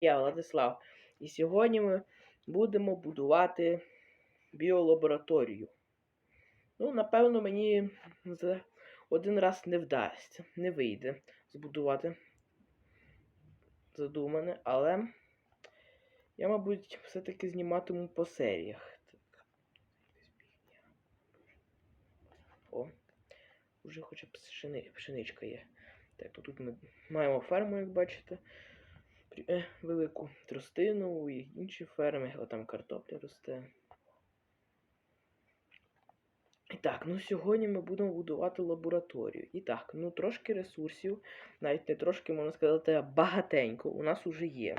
Я Владислав. І сьогодні ми будемо будувати біолабораторію. Ну, напевно, мені за один раз не вдасться, не вийде збудувати задумане, але я, мабуть, все-таки зніматиму по серіях. О, вже хоча б пшени, пшеничка є. Так, то тут ми маємо ферму, як бачите. Е, Велику тростину і інші ферми, о, там картопля росте. І так, ну сьогодні ми будемо будувати лабораторію. І так, ну трошки ресурсів, навіть не трошки, можна сказати, багатенько у нас уже є.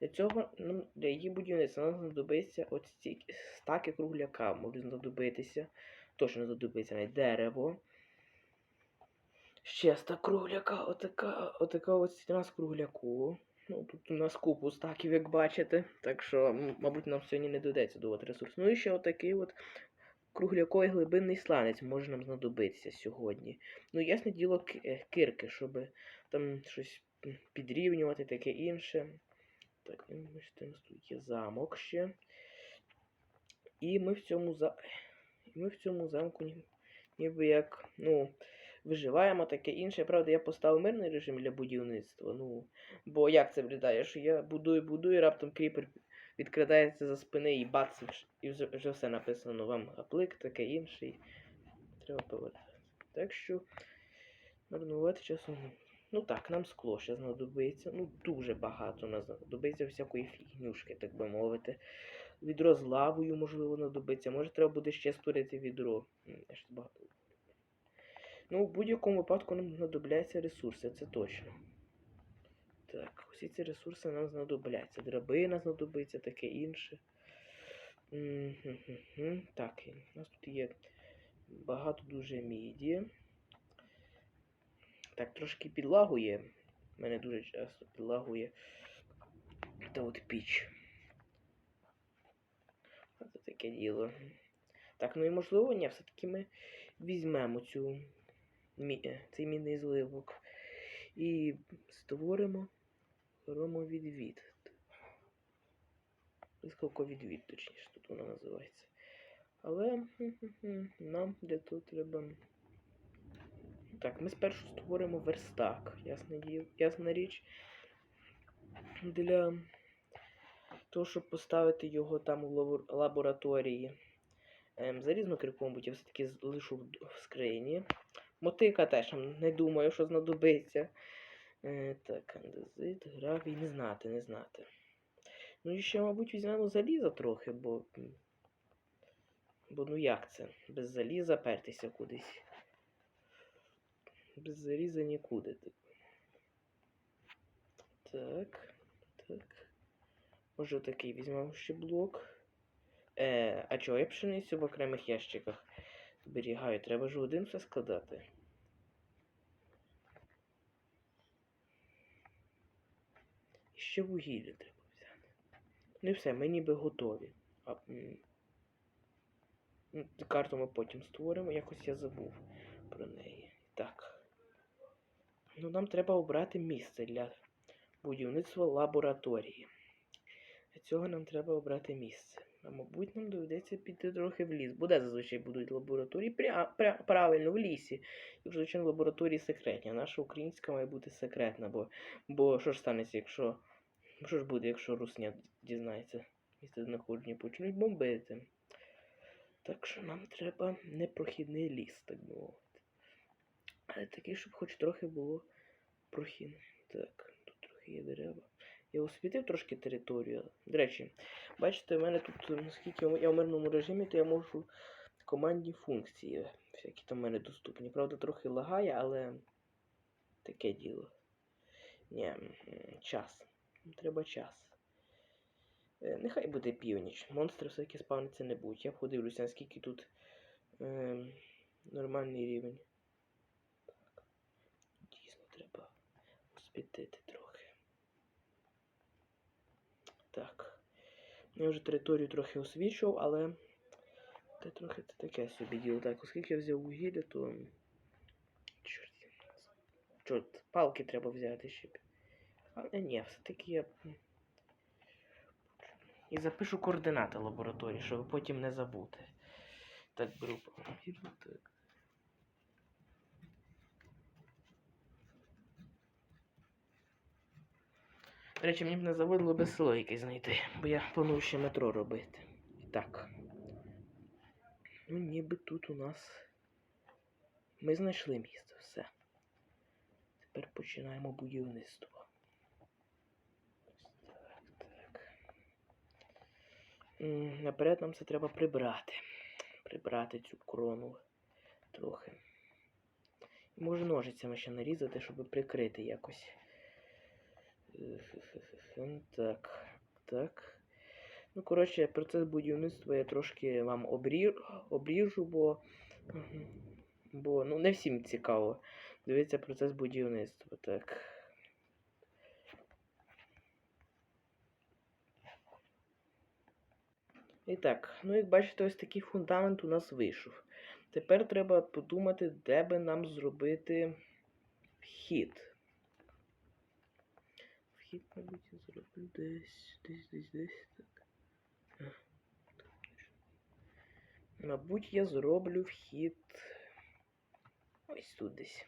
Для цього, ну, для її будівництва нам знадобиться от стільки стаки кругляка, можуть знадобитися. Точно знадобиться навіть дерево. Ще стак кругляка, отака, отака от стіна з кругляку. Ну, тут у нас купу стаків, як бачите. Так що, мабуть, нам сьогодні не доведеться доводити ресурс. Ну і ще отакий от кругляковий глибинний сланець може нам знадобитися сьогодні. Ну, ясне діло, е, кирки, щоб там щось підрівнювати, таке інше. Так, ну, бачите, у нас тут є замок ще. І ми в цьому за... ми в цьому замку ні- ніби як, ну, виживаємо таке інше. Правда, я поставив мирний режим для будівництва. Ну, бо як це виглядає, що я будую, будую, раптом кріпер відкрадається за спини і бац, і вже, все написано вам аплик, таке інше. Треба повертати. Так що марнувати часу. Ну так, нам скло ще знадобиться. Ну, дуже багато нас знадобиться всякої фігнюшки, так би мовити. Відро з лавою, можливо, знадобиться. Може, треба буде ще створити відро. М, я ж багато. Ну, в будь-якому випадку нам знадобляться ресурси, це точно. Так, усі ці ресурси нам знадобляться. Драбина знадобиться, таке інше. Так, у нас тут є багато дуже міді. Так, трошки підлагує. Мене дуже часто підлагує. Та от піч. Це таке діло. Так, ну і можливо, ні, все-таки ми візьмемо цю, цей мінний зливок і створимо громовідвід. Блискавковідвід, точніше, тут воно називається. Але нам для того треба. Так, ми спершу створимо верстак, ясна, річ. Для того, щоб поставити його там у лабораторії. Ем, залізну кирку, мабуть, я все-таки лишу в скрині. Мотика теж не думаю, що знадобиться. Е, так, андезит, гравій, не знати, не знати. Ну і ще, мабуть, візьмемо заліза трохи, бо. Бо ну як це? Без заліза пертися кудись. Без заліза нікуди. Так. Так. Може такий візьмемо ще блок. Е, а чого я пшеницю в окремих ящиках зберігаю? Треба ж один все складати. І ще вугілля треба взяти. Ну і все, ми ніби готові. А, ну, карту ми потім створимо, якось я забув про неї. Так. Ну, нам треба обрати місце для будівництва лабораторії. Для цього нам треба обрати місце. А мабуть, нам доведеться піти трохи в ліс. Бо де зазвичай будуть лабораторії? Пря, пря, правильно, в лісі. Якщо, звичайно, лабораторії секретні. Наша українська має бути секретна, бо, бо що ж станеться, якщо. Що ж буде, якщо русня дізнається місце знаходження, почнуть бомбити. Так що нам треба непрохідний ліс, так би мовити. Але такий, щоб хоч трохи було прохідне. Так, тут трохи є дерева. Я освітив трошки територію. До речі, бачите, в мене тут, наскільки я в мирному режимі, то я можу командні функції. Всякі там в мене доступні. Правда, трохи лагає, але таке діло. Ні, час. Треба час. Е, Нехай буде північ. Монстри всякі спавниться не будуть. Я подивлюся, наскільки тут е, нормальний рівень. Так. Дійсно, треба освітити трохи. Так. Я вже територію трохи освічував, але це трохи це таке собі діло. Так, оскільки я взяв вугілля, то. Чорт. Чорт, палки треба взяти ще. Але ні, все-таки я І запишу координати лабораторії, щоб потім не забути. Так, беру так. Речі, мені б не заводило би село якесь знайти, бо я планую ще метро робити. І так. Ну, ніби тут у нас. Ми знайшли місце, все. Тепер починаємо будівництво. Так, так. Наперед нам це треба прибрати. Прибрати цю крону трохи. Може ножицями ще нарізати, щоб прикрити якось. Так, так. Ну, коротше, процес будівництва я трошки вам обріжу, бо. Бо ну, не всім цікаво. Дивіться процес будівництва. Так. І так, ну як бачите, ось такий фундамент у нас вийшов. Тепер треба подумати, де би нам зробити вхід. Вхід, мабуть, я зроблю десь, десь, десь, десь. Так. Мабуть, я зроблю вхід ось тут десь.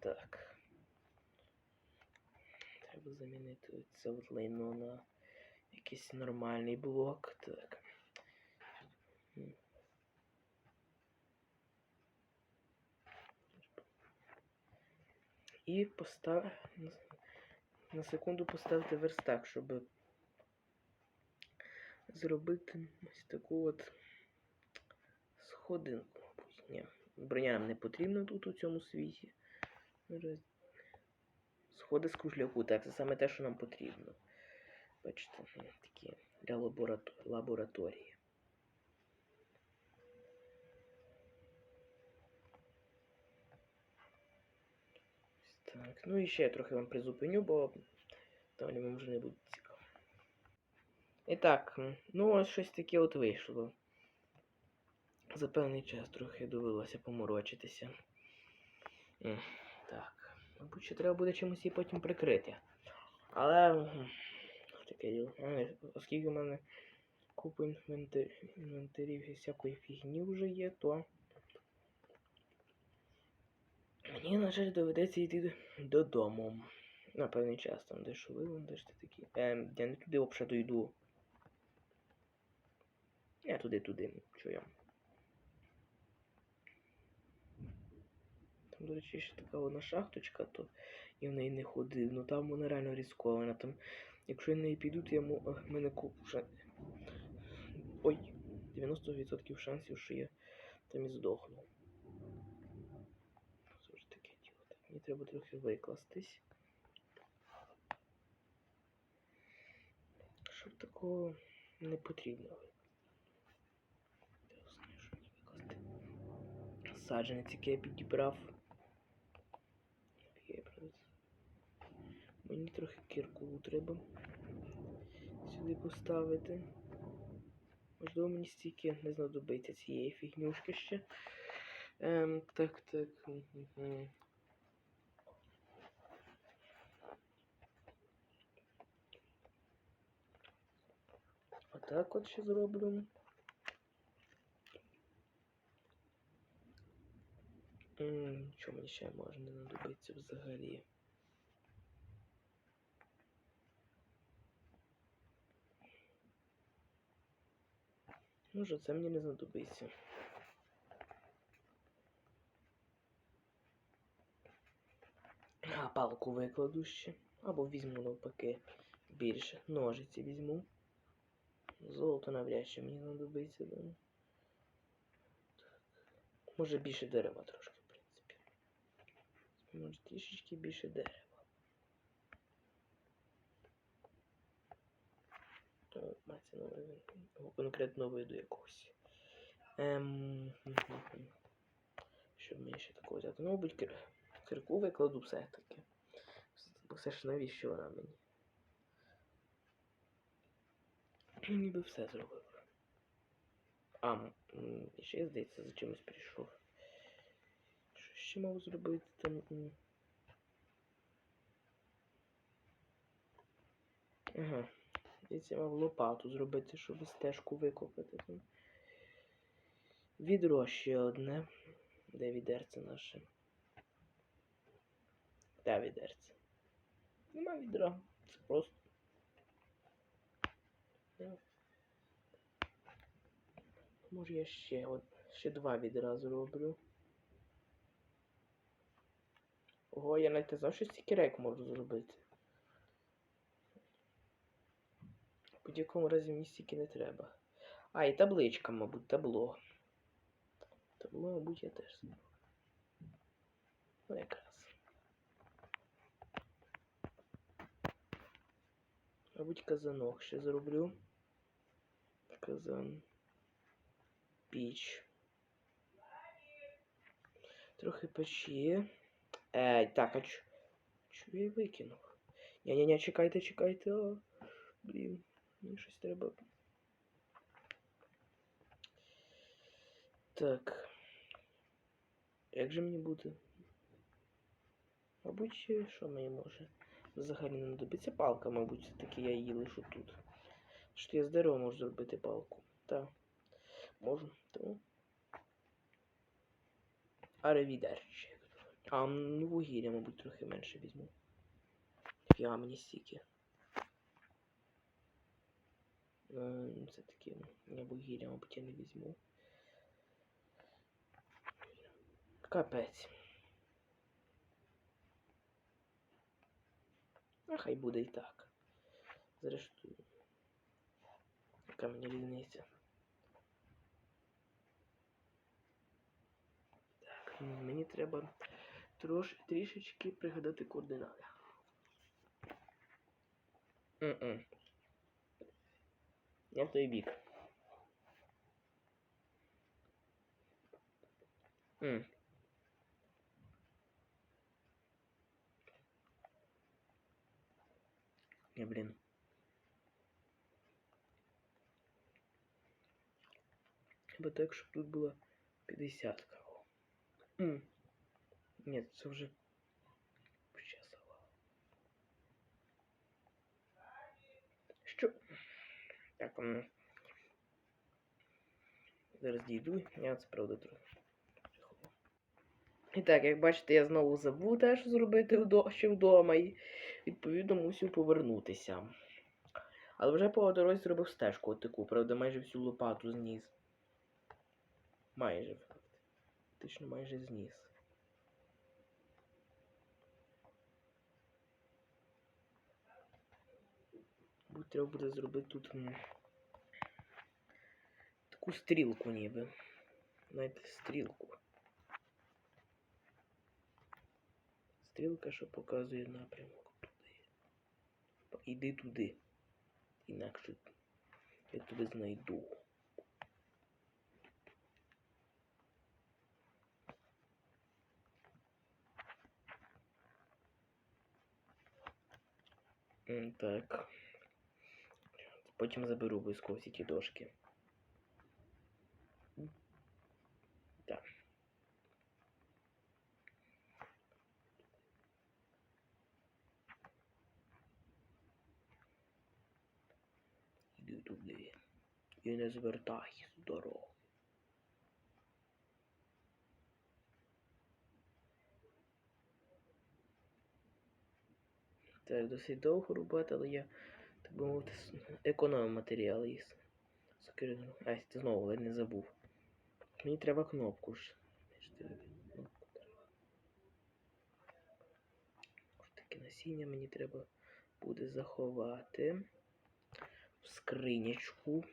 Так. Треба замінити це от лайно на якийсь нормальний блок. Так. І постав... на секунду поставити верстак, щоб зробити ось таку от сходинку. Ні, броня нам не потрібна тут у цьому світі. Сходи з кружляку, так, це саме те, що нам потрібно. Бачите, такі для лабораторії. Ось Так, ну і ще я трохи вам призупиню, бо далі вам вже не буде цікаво. І так, ну ось щось таке от вийшло. За певний час трохи довелося поморочитися. Так, мабуть, ще треба буде чимось її потім прикрити. Але таке діло. Оскільки в мене купа інвентарів і всякої фігні вже є, то мені, на жаль, доведеться йти додому. На певний час там дещо вивондиш ти такі. Ем, я не туди взагалі дойду. Я туди туди, що я. Там, до речі, ще така одна шахточка, то я в неї не ходив. Ну там вона реально ризикована. Там, якщо я неї піду, то я е, мене купу. Ой, 90% шансів, що я там і здохну. Це ж таке Мені треба трохи викластись. Щоб такого не потрібно. Саджанець, який я підібрав. Мені трохи кірку треба сюди поставити. Можливо, мені стільки не знадобиться цієї фігнюшки ще. Ем, так, так. Отак от ще зроблю. Що мені ще може не знадобиться взагалі? Може, це мені не знадобиться. А палку викладу ще. Або візьму навпаки більше. Ножиці візьму. Золото навряд чи мені знадобиться. Да? Може більше дерева трошки, в принципі. Може трішечки більше дерева. Мається увазі конкретно виду якогось. Ем... хм-хм-хм. Що б мені ще такого взяти? Ну, кир... кирку викладу все-таки. Все ж навіщо вона мені? Ну, Ніби все зробив. А, ще здається, за чимось прийшов. Що ще мав зробити там? Ага. Дивіться, мав лопату зробити, щоб стежку викопати. Відро ще одне. Де відерце наше? Де відерце? Нема відра. Це просто. Ну. Може я ще от, ще два відра зроблю. Ого, я навіть не знав, що стільки рек можу зробити. В будь-якому разі мені стільки не треба. А, і табличка, мабуть, табло. Табло, мабуть, я теж зроблю. Ну, якраз. Мабуть, казанок ще зроблю. Казан. Піч. Трохи печі. Ей, так, а чо? Чого я викинув? Ня-ня-ня, чекайте, чекайте. А, блін, мені щось треба. Так. Як же мені буде? Мабуть, що мені може? Взагалі не знадобиться палка, мабуть, все-таки я її лишу тут. Що я з дерева можу зробити палку. Можу. Тому. Аревідерчі. А ну вугілля, мабуть, трохи менше візьму. Я мені стільки. Це таки, я вугілля, мабуть, я не візьму. Капець. А хай буде і так. Зрештою. Яка мені різниця? Так, м, мені треба трош, трішечки пригадати координати. М-м. Я в той бік. М. Я, блін. Хіба так, щоб тут було 50 кого. М. Ні, це вже почесало. Що? Так, м. Зараз дійду, я це правда трохи. І так, як бачите, я знову забув теж зробити ще вдома і відповідно мусив повернутися. Але вже по дорозі зробив стежку таку, правда, майже всю лопату зніс. Майже. Фактично майже зніс. Будь треба буде зробити тут м, таку стрілку ніби. Знаєте, стрілку. Стрілка, що показує напрямок туди. Іди туди. Інакше я тебе знайду. М, Так. Потім заберу обов'язково всі ті дошки. Так. Іди туди. І не звертай з Так, досить довго рубати, але я, так би мовити, економив матеріали із сокирину. Ай, ти знову ледь не забув. Мені треба кнопку ж. Таке насіння мені треба буде заховати в скринячку.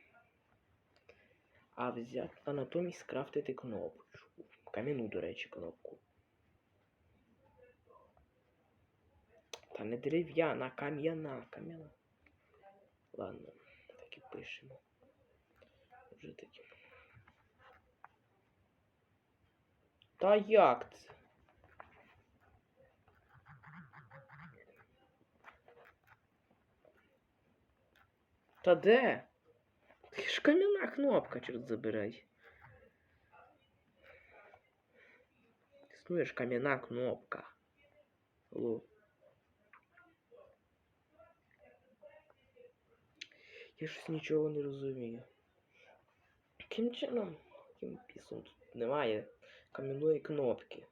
А взяти, а натомість скрафтити кнопочку. Кам'яну, до речі, кнопку. Та не дерев'яна, а кам'яна, кам'яна. Ладно, так і пишемо. Вже таки. Та як це? Та де? Це ж кам'яна кнопка, чорт забирай. Існує ж кам'яна кнопка. Алло. Я щось нічого не розумію. Яким чином, яким пісом тут немає кам'яної кнопки.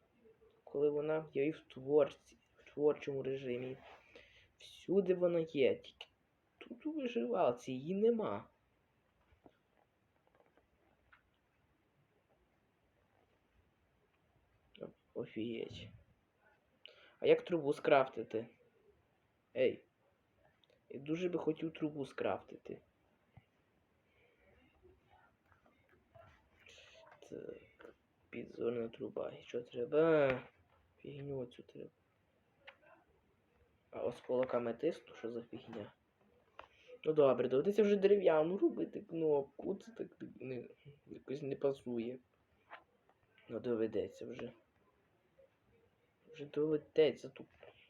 Коли вона є і в творці, в творчому режимі. Всюди вона є, тільки тут у виживалці її нема. Офігеть. А як трубу скрафтити? Ей. Я дуже би хотів трубу скрафтити. Так, підзорна труба. І що треба? Фігню цю треба. А осколок аметисту, що за фігня? Ну добре, доведеться вже дерев'яну робити кнопку. Це так не, якось не пасує. Ну доведеться вже. Вже доведеться ту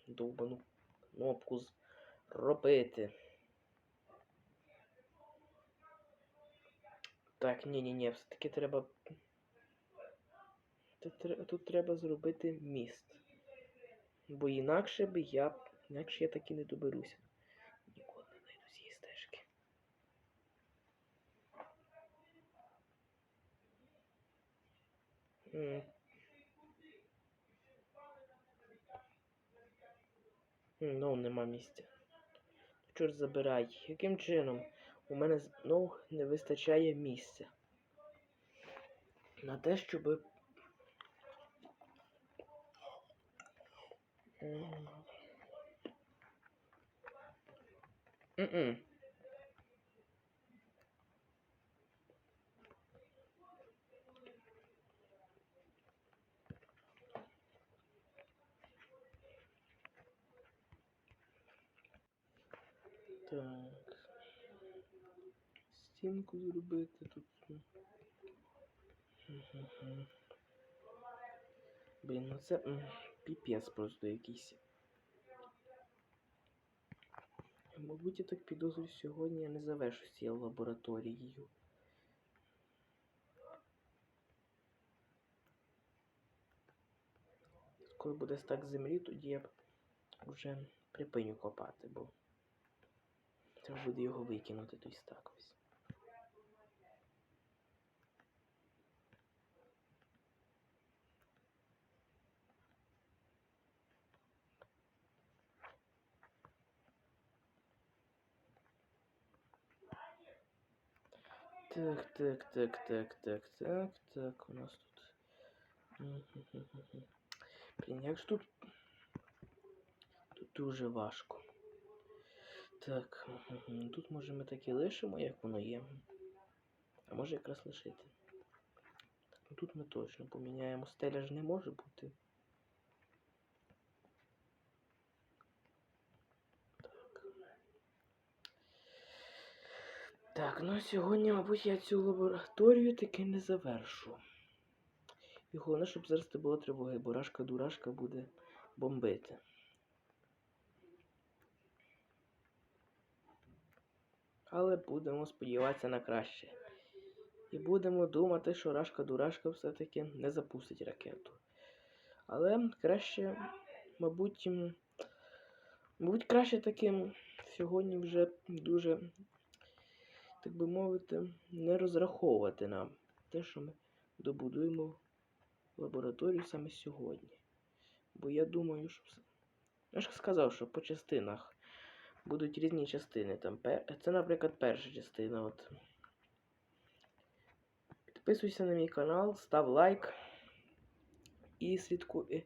довбану кнопку зробити. Так, ні-ні-ні, все-таки треба. Тут, треба зробити міст. Бо інакше би я. Інакше я таки не доберуся. Ніколи не знайду цієї стежки. М. М, Ну, нема місця. Чорт забирай. Яким чином? У мене знов не вистачає місця. На те, щоб. М-м. Так. Стінку зробити тут. Блін, ну це піпець просто якийсь. Мабуть, я так підозрюю, сьогодні я не завершу цією лабораторією. Коли буде стак землі, тоді я вже припиню копати, бо треба буде його викинути той стак ось. Так, так, так, так, так, так, так, у нас тут. Блін, як ж тут. Тут дуже важко. Так, тут може ми так і лишимо, як воно є. А може якраз лишити. Ну тут ми точно поміняємо. Стеля ж не може бути. Так. Так, ну сьогодні, мабуть, я цю лабораторію таки не завершу. І головне, щоб зараз не було тривоги, бо рашка-дурашка буде бомбити. Але будемо сподіватися на краще. І будемо думати, що рашка-дурашка все-таки не запустить ракету. Але краще, мабуть, мабуть, краще таким сьогодні вже дуже, так би мовити, не розраховувати на те, що ми добудуємо лабораторію саме сьогодні. Бо я думаю, що все. Я ж сказав, що по частинах будуть різні частини. Там. Це, наприклад, перша частина. От. Підписуйся на мій канал, став лайк і слідкуй.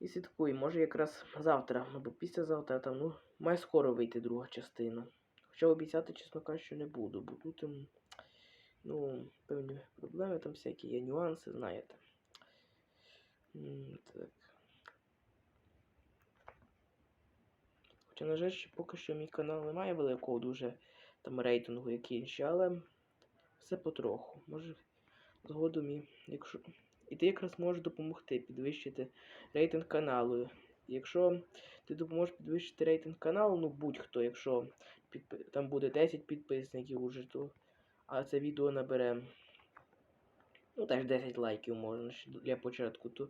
І слідкуй. Може якраз завтра або післязавтра там, ну, має скоро вийти друга частина. Хоча обіцяти, чесно кажучи, не буду, бо тут ем, ну, певні проблеми, там всякі є нюанси, знаєте. Так. Хоча, на жаль, поки що мій канал не має великого дуже там рейтингу, як інші, але все потроху. Може, згодом і якщо. І ти якраз можеш допомогти підвищити рейтинг каналу. Якщо ти допоможеш підвищити рейтинг каналу, ну будь-хто, якщо підпи- там буде 10 підписників уже, то а це відео набере ну теж 10 лайків можна для початку, то,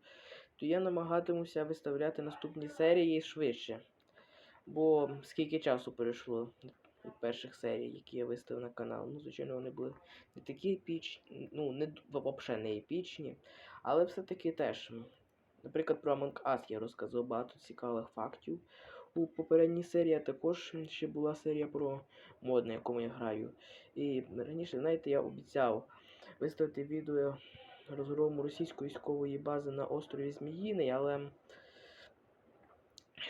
то я намагатимуся виставляти наступні серії швидше. Бо скільки часу перейшло? від перших серій, які я виставив на канал. Ну, звичайно, вони були не такі епічні, ну, не взагалі не епічні, але все-таки теж. Наприклад, про Among Us я розказував багато цікавих фактів. У попередній серії також ще була серія про мод, на якому я граю. І раніше, знаєте, я обіцяв виставити відео розгрому російської військової бази на острові Зміїний, але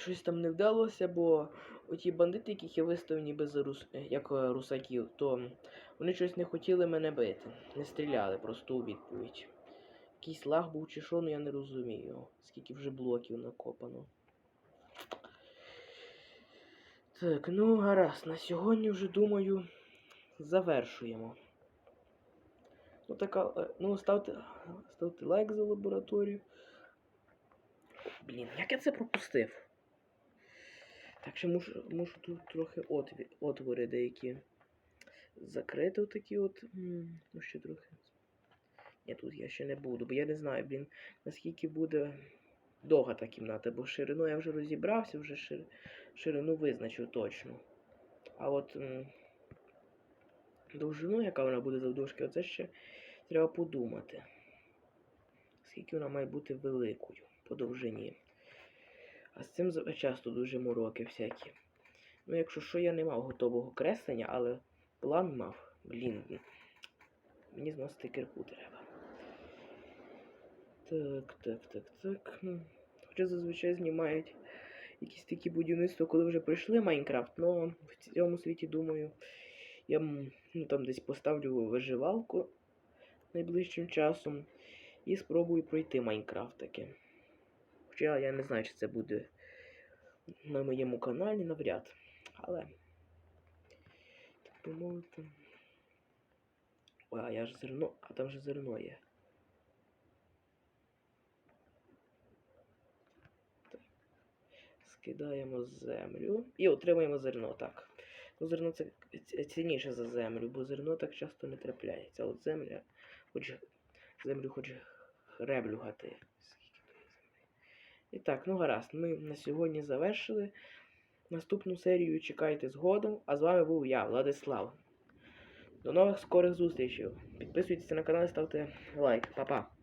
щось там не вдалося, бо оті бандити, яких я виставив ніби за рус... як е, русаків, то вони щось не хотіли мене бити. Не стріляли просто у відповідь. Якийсь лаг був чи що, ну я не розумію. Скільки вже блоків накопано. Так, ну гаразд, на сьогодні вже думаю завершуємо. Ну така. е, Ну, ставте, ставте лайк за лабораторію. Блін, як я це пропустив? Так що мушу, мушу тут трохи отвори деякі закрити отакі от. Ну ще трохи. Ні, тут я ще не буду, бо я не знаю, блін, наскільки буде довга та кімната, бо ширину я вже розібрався, вже шир... ширину визначив точно. А от м, довжину, яка вона буде завдовжки, оце ще треба подумати. Скільки вона має бути великою по довжині. А з цим часто дуже мороки всякі. Ну, якщо що, я не мав готового креслення, але план мав. Блін. Мені зносити кирку треба. Так, так, так, так. Хоча зазвичай знімають якісь такі будівництва, коли вже пройшли Майнкрафт, але в цьому світі, думаю, я ну, там десь поставлю виживалку найближчим часом і спробую пройти Майнкрафт таки. Хоча я не знаю, чи це буде на моєму каналі навряд. Але. Так би. А я ж зерно. А там же зерно є. Скидаємо землю. І отримаємо зерно, так. Ну, зерно це цінніше за землю, бо зерно так часто не трапляється. От земля, хоч землю хоч греблю гати. Скільки тут є землі? І так, ну гаразд, ми на сьогодні завершили. Наступну серію чекайте згодом. А з вами був я, Владислав. До нових скорих зустрічей. Підписуйтесь на канал, і ставте лайк. Па-па.